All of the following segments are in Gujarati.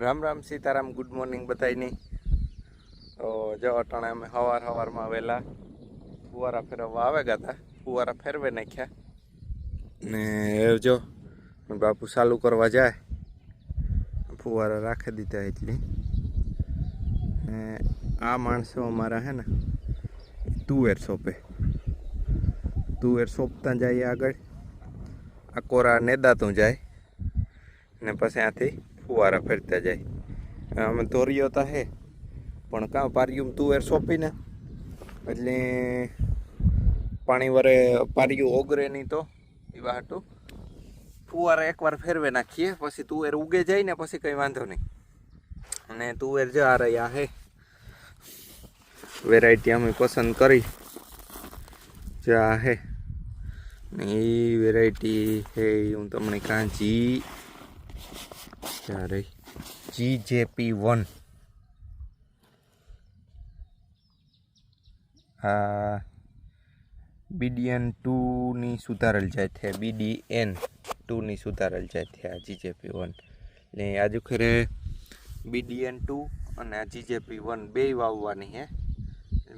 રામ રામ સીતારામ ગુડ મોર્નિંગ બધાયની. તો જો અટાણે અમે સવાર સવારમાં વહેલા ફુવારા ફેરવવા આવે ગયા ફુવારા ફેરવે નાખ્યા. ને જો બાપુ ચાલુ કરવા જાય. ફુવારા રાખી દીધા એટલી. ને આ માણસો અમારા હે ને, તુવેર સોંપે. તુવેર સોંપતા જાય આગળ. આ કોરા નેદાતું જાય. ને પછી ત્યાંથી ફુવારા ફેરતા જાય. અમે ધોરીઓ તો હે, પણ કાં પારિયું તુવેર સોંપીને એટલે પાણી વરે પારિયું ઓગરે નહીં તો એવા હાટું ફુવારા એકવાર ફેરવે નાખીએ, પછી તુવેર ઉગે જાય ને પછી કંઈ વાંધો નહીં. અને તુવેર જ આ રહ્યા હે. વેરાયટી અમે પસંદ કરી. જે હે. એ વેરાયટી હે, હું તમને કાં જી ક્યાં રહી? જી જે પી વન આ બીડીએન ટુની સુધારેલ જાય છે. બીડીએન ટુની સુધારેલ જાય છે આ જીજેપી વન એટલે આજુ ખરે બીડીએન ટુ અને આ જીજેપી વન બેય વાવવાની હે.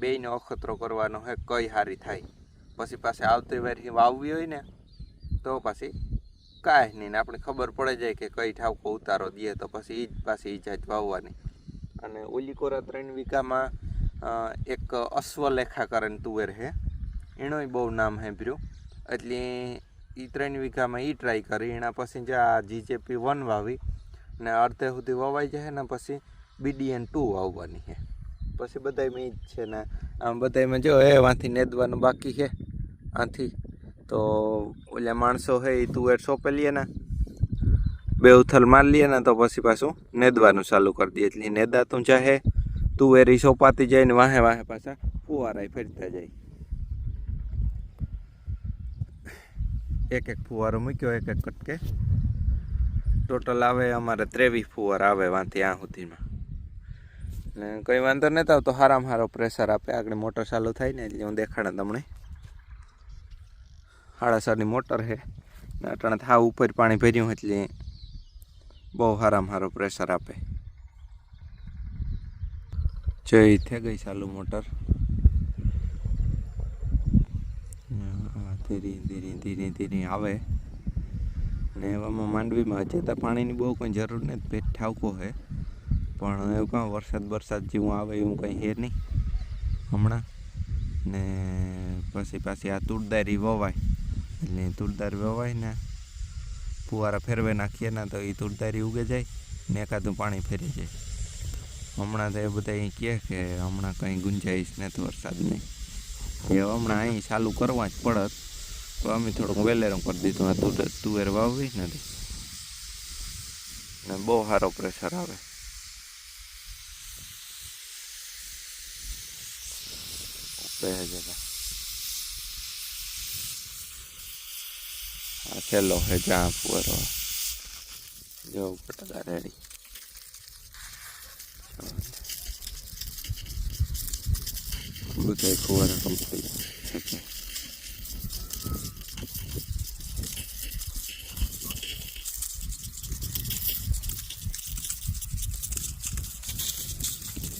બેયનો અખતરો કરવાનો હે કઈ સારી થાય. પછી પાસે આવતી વાર વાવવી હોય ને, તો પછી કાંઈ નહીં આપણે ખબર પડે જાય કે કઈ ઠાવકો ઉતારો દઈએ તો પછી એ જ પાછી એ જાત વાવવાની. અને ઓલી કોરા ત્રણ વીઘામાં એક અશ્વલેખા કરીને તુવેર છે એનોય બહુ નામ સાંભળ્યું. એટલે એ ત્રણ વીઘામાં એ ટ્રાય કરી, એના પછી જે આ જીજેપી વન વાવી ને અડધે સુધી વવાઈ જાય ને પછી બીડીએન ટુ વાવવાની છે પછી બધાયમાં ઈ જ છે ને. આમ બધામાં જો એ વાંથી નેદવાનું બાકી છે આથી તો ઓલા માણસો હે એ તુવેર સોંપેલીએ ને, બે ઉથલ માર લઈએ ને, તો પછી પાછું નેદવાનું ચાલુ કરી દઈએ એટલે નેદાતું ચાહે તુવેર ઈ સોંપાતી જાય ને વાહે વાહે પાછા ફુવારાય ફેરતા જાય. એક એક ફુવારો મૂક્યો એક એક કટકે. ટોટલ આવે અમારે ત્રેવીસ ફુવાર આવે વાંથી આ સુધીમાં. ને કંઈ વાંધો નથી તો હારામાં હારો પ્રેશર આપે. આગળ મોટર ચાલુ થાય ને, એટલે હું દેખાડે તમને. સાડા મોટર છે. ને અટાણે થાવ ઉપર પાણી ભર્યું એટલે બહુ સારામાં સારો પ્રેશર આપે. જઈ થઈ ગઈ ચાલુ મોટર. ધીરે ધીરે ધીરે ધીરે આવે. ને એવામાં માંડવીમાં હજી તો પાણીની બહુ કોઈ જરૂર નથી. પેટ ઠાવકો છે. પણ એવું કાં વરસાદ વરસાદ જેવું આવે એવું કંઈ હેર નહીં હમણાં. ને પછી પાછી આ તુરદારી વવાય. એટલે તુરદાર વવાય ને, ફુવારા ફેરવે નાખીએ ને તો એ તુરદારી ઉગે જાય, ને એકાદું પાણી ફેરી જાય. હમણાં તો એ બધા અહીં કહે કે હમણાં કંઈ ગુંજાઈશ નથી વરસાદની એ હમણાં અહીં ચાલુ કરવા જ પડત. તો અમે થોડુંક વેલેરમ કરી દીધું. તું તુવેર વાવવી નથી તો. ને બહુ સારો પ્રેશર આવે. બે હજાર. આ છેલ્લો હે જ્યાં ફુવારો જો પટકા રેડી બધા ફુવારા કમ્પ્લીટ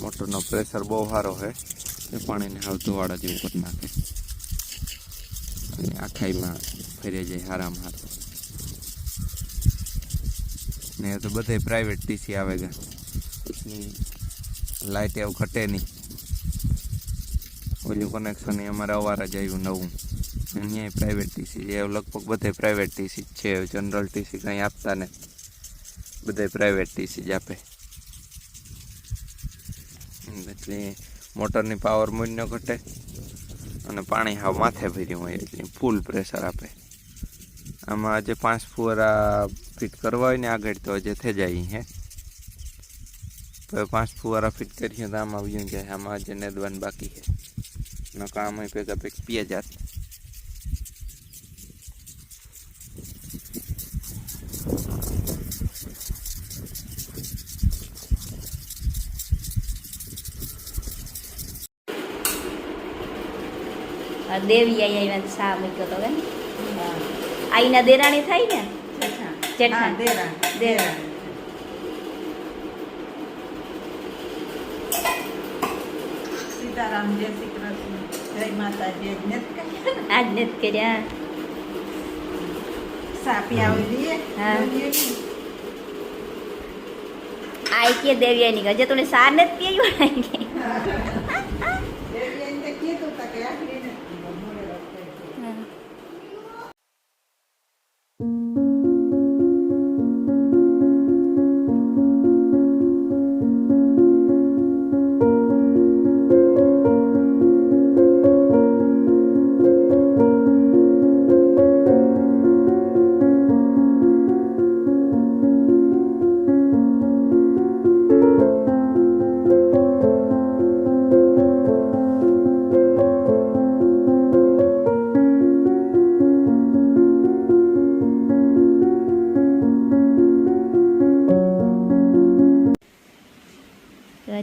મોટરનો પ્રેશર બહુ સારો છે. એ પાણીને હાવ ધોવાડા જેવું કરી નાખે. અને આખાઈમાં ફરી જાય હારામાં હારું ને તો બધે પ્રાઇવેટ ટીસી આવે ગયા લાઇટ એવું ઘટે નહીં. ઓલું કનેક્શન અમારે અવારા જ આવ્યું નવું. અહીંયા પ્રાઇવેટ ટીસી એ લગભગ બધે પ્રાઇવેટ ટીસી જ છે. જનરલ ટીસી કંઈ આપતા ને બધે પ્રાઇવેટ ટીસી જ આપે. એટલે મોટરની પાવર ન ઘટે. અને પાણી હાવ માથે ભર્યું હોય એટલે ફૂલ પ્રેશર આપે. આમાં આજે પાંચ ફુવારા ફિટ કરવા હોય ને આગળ તો આજે થઈ જાય હે. તો પાંચ ફુવારા ફિટ કરીએ તો આમાં આવ્યું જાય આમાં આજે નેદવાનું બાકી છે નકા આમાં ભેગા ભેગ પીએ જાત. આ દેવી આઈ આવીને સા મૂક્યો તો કે આઈના દેરાણી થાય ને જેઠા દેરા દેરા સીતારામ જય શ્રી કૃષ્ણ જય માતાજી આજ્ઞત કર્યા આજ્ઞત કર્યા સાપી આવી દઈએ હા आई के देविया नहीं गजे तूने सार ने पियो आई के देविया ने के तो तक यार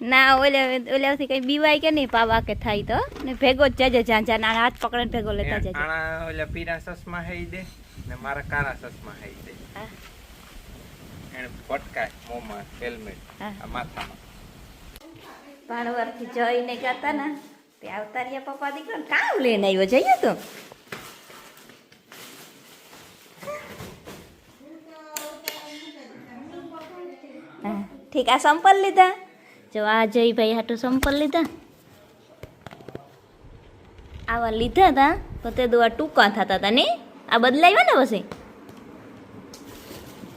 ના ઓલે ઓલેથી કઈ બીવાય કે નહીં પાવા કે થાય તો? ને ભેગો જ જજે જ્યાં જ્યાં નાના હાથ પકડીને ભેગો લેતા જજે. આણા ઓલે પીરા સસમાં હઈ દે ને મારા કાળા સસમાં હઈ દે. એને ફટકાય મોમાં હેલ્મેટ આ માથામાં. ભાણવરથી જઈને ગાતા ને તે આવતા રહ્યા પપ્પા દીકરો કામ લઈને આવ્યો જઈએ તો. ઠીક આ સંપલ લીધા? જો આ જયભાઈ હાટું સંપલ લીધા. આવા લીધા હતા તો તે દોવા ટૂંકા થતા હતા ને? આ બદલાવ્યા ને પછી?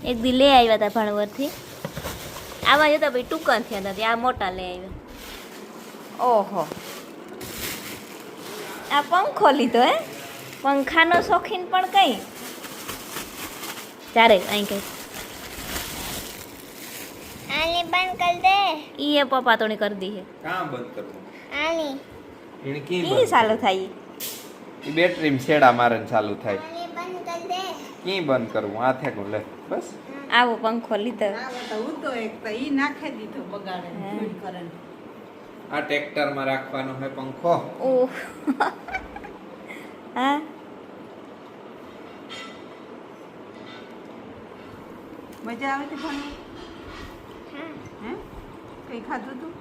એક દી લે આવ્યા હતા ભણવરથી. આવા જતા ભાઈ ટૂંકા થયા હતા આ મોટા લઈ આવ્યા ઓહો. આ પંખો લીધો હે? પંખાનો શોખીન પણ કઈ? ચારે અહીં કઈ. આની બંધ કરી દે. ઈ એ પપ્પા તોણી કર દી હે કાં બંધ કરવું? આની. એને કી ઈ ચાલુ થાય એ બેટરી છેડા મારે ને ચાલુ થાય. આની બંધ કરી દે. કી બંધ કરવું? આ થેકું લે બસ. આવો પંખો લીધો. આવો તો હું તો એક તો ઈ નાખી દીધો બગાડે હા. ધૂળ કરે. ને. આ ટ્રેક્ટરમાં રાખવાનો હે પંખો. ઓહ. હા? મજા આવે છે ભણવા હા હે કંઈ ખાધું તું?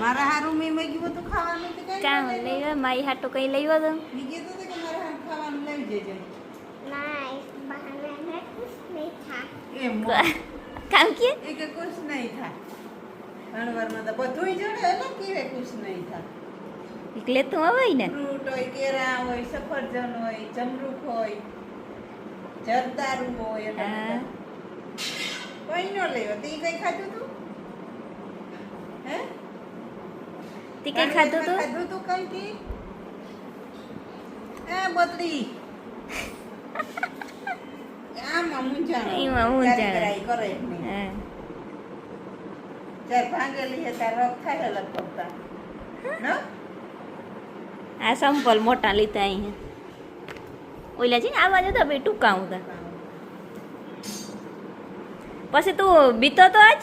મારા હારું મેં મેં ગયું હતું ખાવાનું તો કઈ કામ લઈ આવ્યો મારી હાટો કઈ લઈ આવ્યો તો મેં કીધું હતું મારા હાટ ખાવાનું લઈ જજે. ના બહાને મેં કુછ નહીં ખા એમ કામ કે? એ કે કુછ નહીં ખા રણવરમાં તો બધું જોડે એટલે કીવે કુછ નહીં ખા એટલે તો હોય ને. ફ્રૂટ હોય કેરા હોય સફરજન હોય ચમરૂક હોય જરદારું હોય એટલે કોઈ ન લેવો તે કઈ ખાધું તું? હે? તે કઈ ખાધું તું? ખાધું તું કઈ થી એ બતડી આમાં મૂંઝાણો એમાં. ચારી કરે હા. ચાર ભાંગેલી હે તાર રોગ થાય લગભગ તાર. આ સંપલ મોટા લીધા અહીં. ઓલા છે ને આવા જતા ભાઈ ટૂંકા હું તા પછી તું બીતો તો આજ?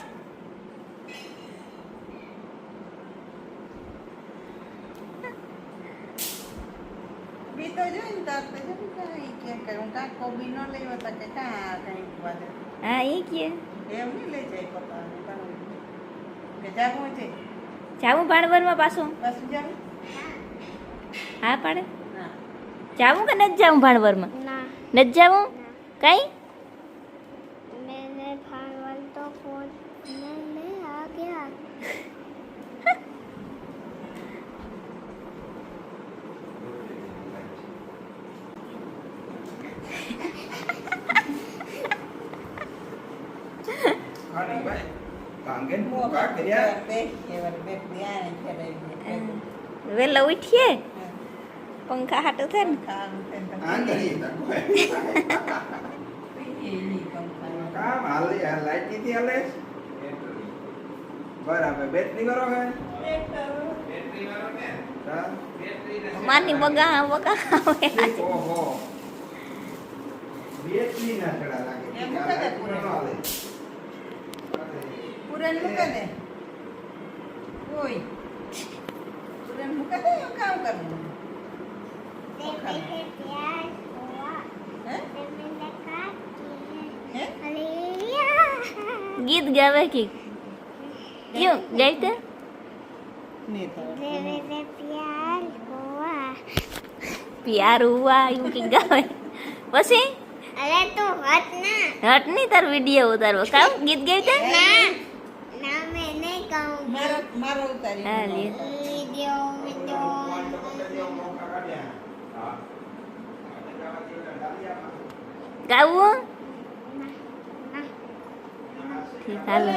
બી તો જોઈ ને તાર તો જો ને કાંઈ કે કે હું કાંઈ કોબી ન લેવો તો કે કાં કાંઈ વાદે. હા એ કે એમ નહીં લઈ જાય પપ્પાને તારું. કે જાગવું છે જાવું ભાણવરમાં પાછું પાછું જાવું હા પાડે જાવું કે નથી જાવું ભાણવરમાં નથી જાવું કઈ વેલા ઉઠીએ? પંખા હાટું થાય ને? બરાબર બેટરી કરો હે? ખાવાનું માની વગા વગા આવે. ઓહો. બેટરી ના ચડા લાગે. પૂરણ મૂકે દે ઓય પૂરણ મૂકે દે એવું કામ Aleluya. ગીત ગાવે કે તો piar, boa. પ્યાર હુઆ એવું કે ગાવે પછી અરે તો હટ ના હટની તાર વીડિયો ઉતારવો કામ ગીત ગાઈતે ના ના મારો ઉતારી હા વિડિયો વિડિયો. ગાવું? હાલો